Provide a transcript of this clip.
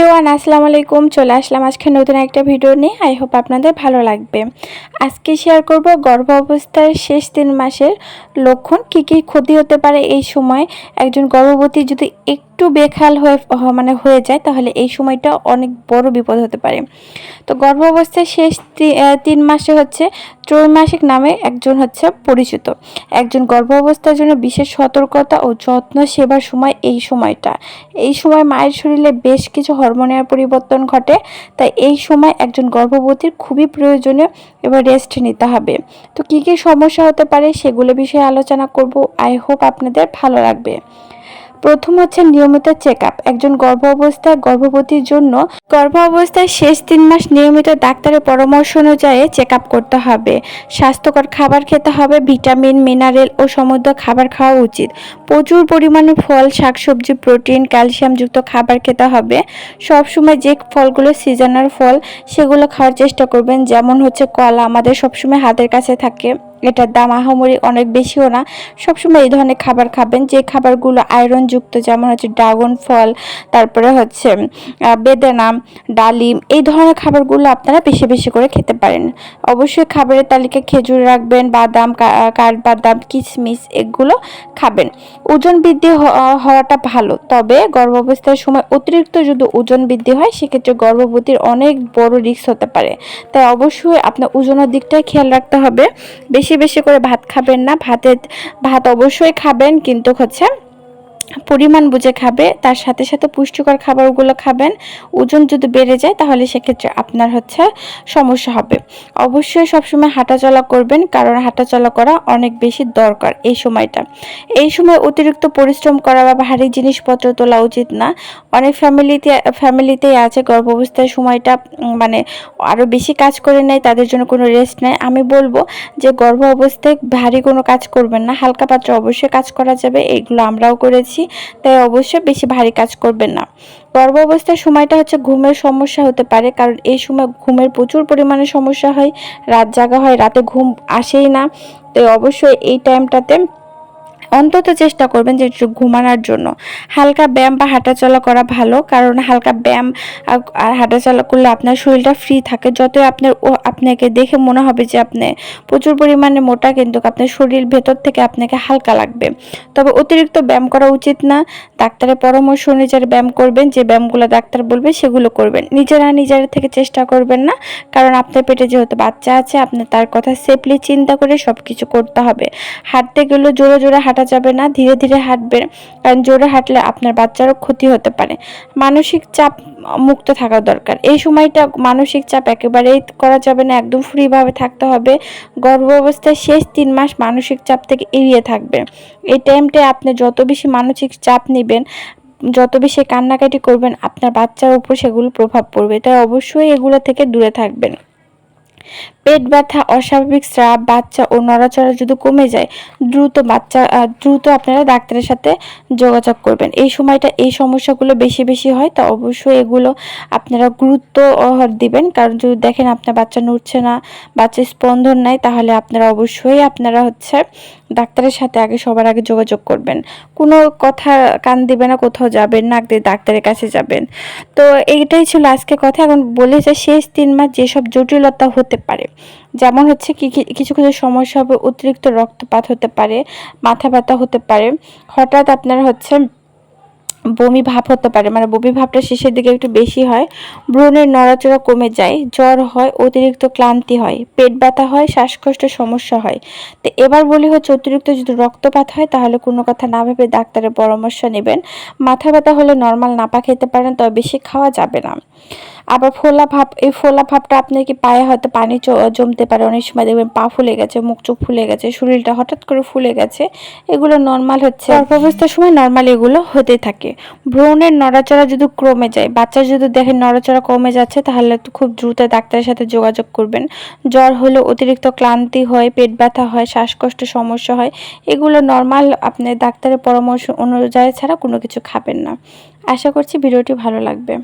Everyone আসসালামু আলাইকুম। চলে আসলাম আজকে নতুন একটা ভিডিও নিয়ে। আই হোপ আপনাদের ভালো লাগবে। আজকে শেয়ার করব গর্ভ অবস্থার শেষ তিন মাসের লক্ষণ কি কি ক্ষতি হতে পারে এই সময়। একজন গর্ভবতী যদি একটু বেখাল হয়ে মানে হয়ে যায়, তাহলে এই সময়টা অনেক বড় বিপদ হতে পারে। তো গর্ভ অবস্থায় শেষ তিন মাসে হচ্ছে ত্রৈমাসিক নামে একজন হচ্ছে পরিচিত। একজন গর্ভাবস্থার জন্য বিশেষ সতর্কতা ও যত্ন সেবার সময় এই সময়টা। এই সময় মায়ের শরীরে বেশ কিছু হরমোনের পরিবর্তন ঘটে, তাই এই সময় একজন গর্ভবতীর খুবই প্রয়োজনীয় এবার রেস্ট নিতে হবে। তো কী কী সমস্যা হতে পারে সেগুলো বিষয়ে আলোচনা করব। আই হোপ আপনাদের ভালো লাগবে। প্রথম হচ্ছে নিয়মিত চেক আপ একজন গর্ভ অবস্থায় গর্ভবতীর জন্য গর্ভ অবস্থায় শেষ তিন মাস নিয়মিত ডাক্তারের পরামর্শ অনুযায়ী চেক আপ করতে হবে। স্বাস্থ্যকর খাবার খেতে হবে, ভিটামিন, মিনারেল ও সমৃদ্ধ খাবার খাওয়া উচিত। প্রচুর পরিমাণে ফল, শাকসবজি, প্রোটিন, ক্যালসিয়ামযুক্ত খাবার খেতে হবে। সবসময় যে ফলগুলো সিজনাল ফল, সেগুলো খাওয়ার চেষ্টা করবেন। যেমন হচ্ছে কলা, আমাদের সবসময় হাতের কাছে থাকে। এটার দাম আহামরি অনেক বেশিও না। সবসময় এই ধরনের খাবার খাবেন, যে খাবারগুলো আয়রনযুক্ত, যেমন হচ্ছে ড্রাগন ফল, তারপরে হচ্ছে বেদানা, ডালিম, এই ধরনের খাবারগুলো আপনারা বেশি বেশি করে খেতে পারেন। অবশ্যই খাবারের তালিকায় খেজুর রাখবেন, বাদাম কাঠবাদাম কিশমিশ এগুলো খাবেন। ওজন বৃদ্ধি হওয়াটা ভালো, তবে গর্ভাবস্থার সময় অতিরিক্ত যদি ওজন বৃদ্ধি হয়, সেক্ষেত্রে গর্ভবতীর অনেক বড় রিস্ক হতে পারে। তাই অবশ্যই আপনার ওজনের দিকটাই খেয়াল রাখতে হবে। বেশি বেশি বেশি করে ভাত খাবেন না। ভাতের ভাত অবশ্যই খাবেন কিন্তু হচ্ছে পরিমাণ বুঝে খাবে, তার সাথে সাথে পুষ্টিকর খাবারগুলো খাবেন, ওজন যদি বেড়ে যায় তাহলে সেক্ষেত্রে আপনার হচ্ছে সমস্যা হবে। অবশ্যই সবসময় হাঁটাচলা করবেন, কারণ হাঁটাচলা করা অনেক বেশি দরকার এই সময়টা। এই সময় অতিরিক্ত পরিশ্রম করা বা ভারী জিনিসপত্র তোলা উচিত না। অনেক ফ্যামিলিতে, ফ্যামিলিতেই আছে গর্ভাবস্থার সময়টা মানে আরও বেশি কাজ করে নেয়, তাদের জন্য কোনো রেস্ট নেয়। আমি বলব যে গর্ভ অবস্থায় ভারী কোনো কাজ করবেন না, হালকা পাত্র অবশ্যই কাজ করা যাবে এইগুলো আমরাও করেছি। বেশি তাই অবশ্যই বেশি ভারী কাজ করবেন না। গর্ভ অবস্থার সময়টা হচ্ছে ঘুমের সমস্যা হতে পারে, কারণ এই সময় ঘুমের প্রচুর পরিমাণে সমস্যা হয়, রাত জাগা হয়, রাতে ঘুম আসেই না। তাই অবশ্যই এই টাইমটাতে অন্তত চেষ্টা করবেন যে একটু ঘুমানোর জন্য। হালকা ব্যায়াম বা হাঁটাচলা করা ভালো, কারণ হালকা ব্যায়াম আর হাঁটাচলা করলে আপনার শরীরটা ফ্রি থাকে। যতই আপনার আপনাকে দেখে মনে হবে যে আপনি প্রচুর পরিমাণে মোটা, কিন্তু আপনার শরীর ভেতর থেকে আপনাকে হালকা লাগবে। তবে অতিরিক্ত ব্যায়াম করা উচিত না। ডাক্তারের পরামর্শ অনুযায়ী ব্যায়াম করবেন, যে ব্যায়ামগুলো ডাক্তার বলবে সেগুলো করবেন। নিজেরা নিজের থেকে চেষ্টা করবেন না, কারণ আপনার পেটে যেহেতু বাচ্চা আছে আপনি তার কথা সেফলি চিন্তা করে সব কিছু করতে হবে। হাঁটতে গেলেও জোরে জোরে হাঁটা হাঁটা যাবে না, ধীরে ধীরে হাঁটবেন কারণ জোরে হাঁটলে আপনার বাচ্চারও ক্ষতি হতে পারে। মানসিক চাপ মুক্ত থাকা দরকার। এই সময়টা মানসিক চাপ একেবারেই করা যাবে না, একদম ফ্রিভাবে থাকতে হবে। গর্ভ অবস্থায় শেষ তিন মাস মানসিক চাপ থেকে এড়িয়ে থাকবে। এই টাইমটায় আপনি যত বেশি মানসিক চাপ নেবেন, যত বেশি কান্নাকাটি করবেন, আপনার বাচ্চার উপর সেগুলো প্রভাব পড়বে। তাই অবশ্যই এগুলো থেকে দূরে থাকবেন। পেট ব্যথা, অস্বাভাবিক স্রাব, বাচ্চা ও নড়াচড়া যদি কমে যায়, দ্রুত বাচ্চা দ্রুত আপনারা ডাক্তারের সাথে যোগাযোগ করবেন। এই সময়টা এই সমস্যাগুলো বেশি বেশি হয়, তা অবশ্যই এগুলো আপনারা গুরুত্ব দিবেন। কারণ যদি দেখেন আপনার বাচ্চা নড়ছে না, বাচ্চা স্পন্দন নাই, তাহলে আপনারা অবশ্যই আপনারা হচ্ছে ডাক্তারের সাথে আগে সবার আগে যোগাযোগ করবেন। কোনো কথা কান দিবে না, কোথাও যাবেন না, আগে ডাক্তারের কাছে যাবেন। তো এইটাই ছিল আজকে কথা। এখন বলে যে শেষ তিন মাস যেসব জটিলতা হতে পারে। যেমন হচ্ছে কি কিছু কিছু সমস্যা হবে, অতিরিক্ত রক্তপাত হতে পারে মাথা ব্যথা হতে পারে। হঠাৎ আপনার হচ্ছে বমি ভাব হতে পারে মানে বমি ভাবটা শেষের দিকে একটু বেশি হয়, ব্রণের নড়াচড়া কমে যায়, জ্বর হয়, অতিরিক্ত ক্লান্তি হয়, পেট ব্যথা হয়, শ্বাসকষ্ট সমস্যা হয়। তো এবার বলি হচ্ছে অতিরিক্ত যদি রক্তপাত হয়, তাহলে কোনো কথা না ভেবে ডাক্তারের পরামর্শ নেবেন। মাথা ব্যথা হলে নর্মাল নাপা খেতে পারেন, তবে বেশি খাওয়া যাবে না। আবার ফোলা ভাব, এই ফোলা ভাবটা আপনার কি পায়ে হয়তো পানি জমতে পারে, অনেক সময় দেখবেন পা ফুলে গেছে, মুখ চোখ ফুলে গেছে, শরীরটা হঠাৎ করে ফুলে গেছে, এগুলো নর্মাল হচ্ছে। গর্ভাবস্থার সময় নর্মাল এগুলো হতে থাকে। ভ্রূণের নড়াচড়া যদি কমে যায়, বাচ্চা যদি দেখেন নড়াচড়া কমে যাচ্ছে, তাহলে খুব দ্রুত ডাক্তারের সাথে যোগাযোগ করবেন। জ্বর হলে অতিরিক্ত ক্লান্তি হয়, পেট ব্যথা হয়, শ্বাসকষ্ট সমস্যা হয়, এগুলো নর্মাল আপনি ডাক্তারের পরামর্শ অনুযায়ী ছাড়া কোনো কিছু খাবেন না। আশা করছি ভিডিওটি ভালো লাগবে।